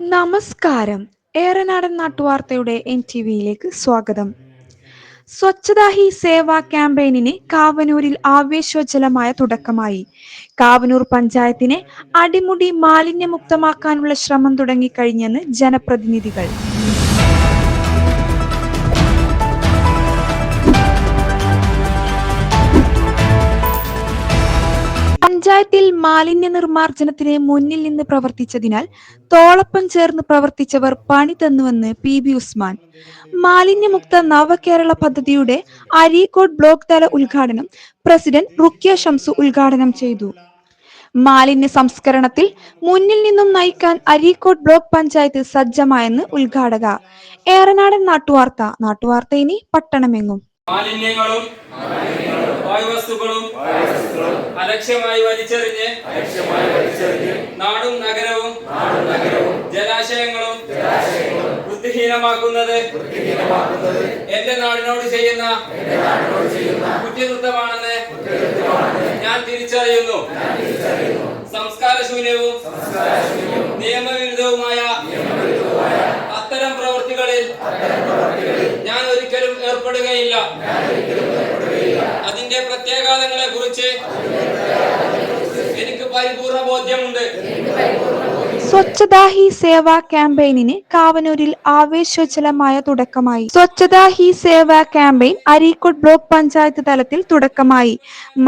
നമസ്കാരം. ഏറനാടൻ നാട്ടുവാർത്തയുടെ N T വിയിലേക്ക് സ്വാഗതം. സ്വച്ഛതാ ഹി സേവ ക്യാമ്പയിനിന് കാവനൂരിൽ ആവേശോജ്ജലമായ തുടക്കമായി. കാവനൂർ പഞ്ചായത്തിനെ അടിമുടി മാലിന്യമുക്തമാക്കാനുള്ള ശ്രമം തുടങ്ങിക്കഴിഞ്ഞെന്ന് ജനപ്രതിനിധികൾ. പഞ്ചായത്തിൽ മാലിന്യ നിർമ്മാർജനത്തിന് മുന്നിൽ നിന്ന് പ്രവർത്തിച്ചതിനാൽ തോളൊപ്പം ചേർന്ന് പ്രവർത്തിച്ചവർ പണി തന്നുവെന്ന് പി ബി ഉസ്മാൻ. മാലിന്യമുക്ത നവകേരള പദ്ധതിയുടെ അരീക്കോട് ബ്ലോക്ക് തല ഉദ്ഘാടനം പ്രസിഡന്റ് റുക്കിയ ഷംസു ഉദ്ഘാടനം ചെയ്തു. മാലിന്യ സംസ്കരണത്തിൽ മുന്നിൽ നിന്നും നയിക്കാൻ അരീക്കോട് ബ്ലോക്ക് പഞ്ചായത്ത് സജ്ജമായെന്ന് ഉദ്ഘാടക. ഏറനാടൻ നാട്ടുവാർത്ത നാട്ടുവാർത്ത ഇനി പട്ടണമെങ്ങും. മാലിന്യങ്ങളും വായുവസ്തുക്കളും അലക്ഷ്യമായി വലിച്ചെറിഞ്ഞ് നാടും നഗരവും ജലാശയങ്ങളും ബുദ്ധിഹീനമാക്കുന്നത് എന്റെ നാടിനോട് ചെയ്യുന്ന കുറ്റകൃത്യമാണെന്ന് ഞാൻ തിരിച്ചറിയുന്നു. സംസ്കാരശൂന്യവും നിയമവിരുദ്ധവുമായ അത്തരം പ്രവൃത്തികളിൽ ഞാൻ ഒരിക്കലും ഏർപ്പെടുകയില്ല. അതിന്റെ പ്രത്യാഘാതങ്ങളെ കുറിച്ച് എനിക്ക് പരിപൂർണ ബോധ്യമുണ്ട്. സ്വച്ഛതാ ഹി സേവ ക്യാമ്പയിനിന് കാവനൂരിൽ ആവേശോജ്ജലമായ തുടക്കമായി. സ്വച്ഛതാ ഹി സേവ ക്യാമ്പയിൻ അരീക്കോട് ബ്ലോക്ക് പഞ്ചായത്ത് തലത്തിൽ തുടക്കമായി.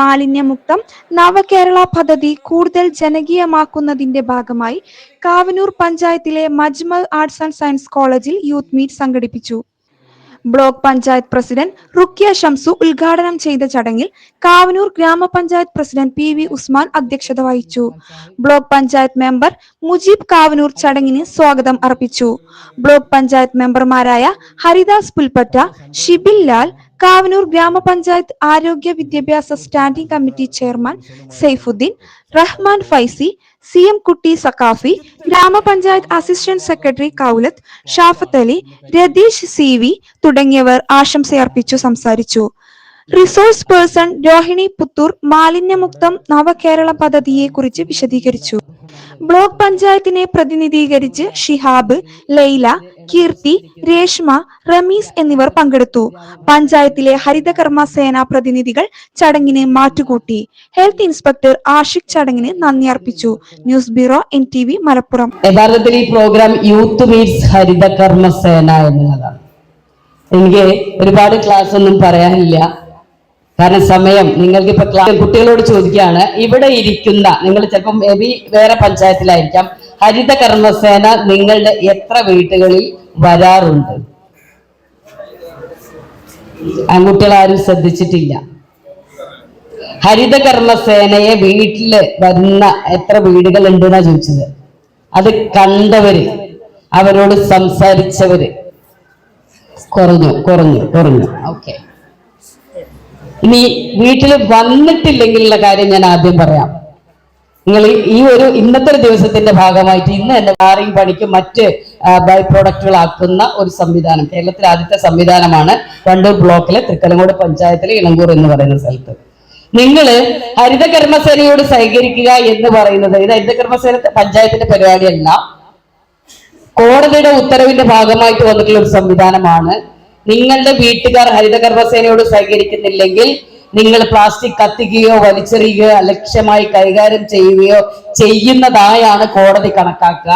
മാലിന്യമുക്തം നവകേരള പദ്ധതി കൂടുതൽ ജനകീയമാക്കുന്നതിന്റെ ഭാഗമായി കാവനൂർ പഞ്ചായത്തിലെ Majmal arts and science college youth meet സംഘടിപ്പിച്ചു. ബ്ലോക്ക് പഞ്ചായത്ത് പ്രസിഡന്റ് റുക്കിയ ഷംസു ഉദ്ഘാടനം ചെയ്ത ചടങ്ങിൽ കാവനൂർ ഗ്രാമപഞ്ചായത്ത് പ്രസിഡന്റ് പി വി ഉസ്മാൻ അധ്യക്ഷത വഹിച്ചു. ബ്ലോക്ക് പഞ്ചായത്ത് മെമ്പർ മുജീബ് കാവനൂർ ചടങ്ങിന് സ്വാഗതം അർപ്പിച്ചു. ബ്ലോക്ക് പഞ്ചായത്ത് മെമ്പർമാരായ ഹരിദാസ് പുൽപ്പറ്റ ഷിബിൽ ലാൽ കാവനൂർ ഗ്രാമപഞ്ചായത്ത് ആരോഗ്യ വിദ്യാഭ്യാസ standing committee chairman Saifuddeen Rahman Faizy C M Kutty Sakkafi ഗ്രാമപഞ്ചായത്ത് assistant secretary Koulath Shafath Ali Ratheesh C തുടങ്ങിയവർ ആശംസയർപ്പിച്ചു സംസാരിച്ചു. റിസോഴ്സ് പേഴ്സൺ രോഹിണി പുത്തൂർ മാലിന്യമുക്തം നവകേരള പദ്ധതിയെ കുറിച്ച് വിശദീകരിച്ചു. ബ്ലോക്ക് പഞ്ചായത്തിനെ പ്രതിനിധീകരിച്ച് ഷിഹാബ് ലൈല കീർത്തി രേഷ്മ റമീസ് എന്നിവർ പങ്കെടുത്തു. പഞ്ചായത്തിലെ ഹരിതകർമ്മ സേന പ്രതിനിധികൾ ചടങ്ങിന് മാറ്റുകൂട്ടി. ഹെൽത്ത് ഇൻസ്പെക്ടർ ആഷിഖ് ചടങ്ങിന് നന്ദി അർപ്പിച്ചു. News bureau N T V Malappuram. യഥാർത്ഥത്തിൽ ഈ പ്രോഗ്രാം യൂത്ത് മീറ്റ്സ് ഹരിതകർമ്മ സേന എന്നുള്ളതാണ്. എനിക്ക് ഒരുപാട് ക്ലാസ് ഒന്നും പറയാനില്ല. കാരണം സമയം നിങ്ങൾക്ക് ഇപ്പൊ ക്ലാസ് കുട്ടികളോട് ചോദിക്കുകയാണ് ഇവിടെ ഇരിക്കുന്ന നിങ്ങൾ ചിലപ്പം മേ ബി വേറെ പഞ്ചായത്തിലായിരിക്കാം. ഹരിത കർമ്മസേന നിങ്ങളുടെ എത്ര വീട്ടുകളിൽ വരാറുണ്ട്? ആൺകുട്ടികൾ ആരും ശ്രദ്ധിച്ചിട്ടില്ല. ഹരിത കർമ്മസേനയെ വീട്ടിൽ വരുന്ന എത്ര വീടുകൾ ഉണ്ടെന്നാ ചോദിച്ചത്. അത് കണ്ടവര് അവരോട് സംസാരിച്ചവര്. കുറഞ്ഞു കുറഞ്ഞു കുറഞ്ഞു. ഓക്കെ ഇനി വീട്ടിൽ വന്നിട്ടില്ലെങ്കിലുള്ള കാര്യം ഞാൻ ആദ്യം പറയാം. നിങ്ങൾ ഈ- ഒരു ഇന്നത്തെ ദിവസത്തിന്റെ ഭാഗമായിട്ട് ഇന്ന് തന്നെ വാറിംഗ് പണിക്ക് മറ്റ് ബൈ പ്രോഡക്റ്റുകളാക്കുന്ന ഒരു സംവിധാനം കേരളത്തിലെ ആദ്യത്തെ സംവിധാനമാണ് വണ്ടൂർ ബ്ലോക്കിലെ തൃക്കലങ്കോട് പഞ്ചായത്തിലെ ഇളങ്കൂർ എന്ന് പറയുന്ന സ്ഥലത്ത്. നിങ്ങൾ ഹരിത കർമ്മസേനയോട് സഹകരിക്കുക എന്ന് പറയുന്നത് ഇത് ഹരിത കർമ്മസേന പഞ്ചായത്തിന്റെ പരിപാടിയല്ല കോടതിയുടെ ഉത്തരവിന്റെ ഭാഗമായിട്ട് വന്നിട്ടുള്ള ഒരു സംവിധാനമാണ്. നിങ്ങളുടെ വീട്ടുകാർ ഹരിതകർമ്മസേനയോട് സഹകരിക്കുന്നില്ലെങ്കിൽ നിങ്ങൾ പ്ലാസ്റ്റിക് കത്തിക്കുകയോ വലിച്ചെറിയുകയോ അലക്ഷ്യമായി കൈകാര്യം ചെയ്യുകയോ ചെയ്യുന്നതായാണ് കോടതി കണക്കാക്കുക.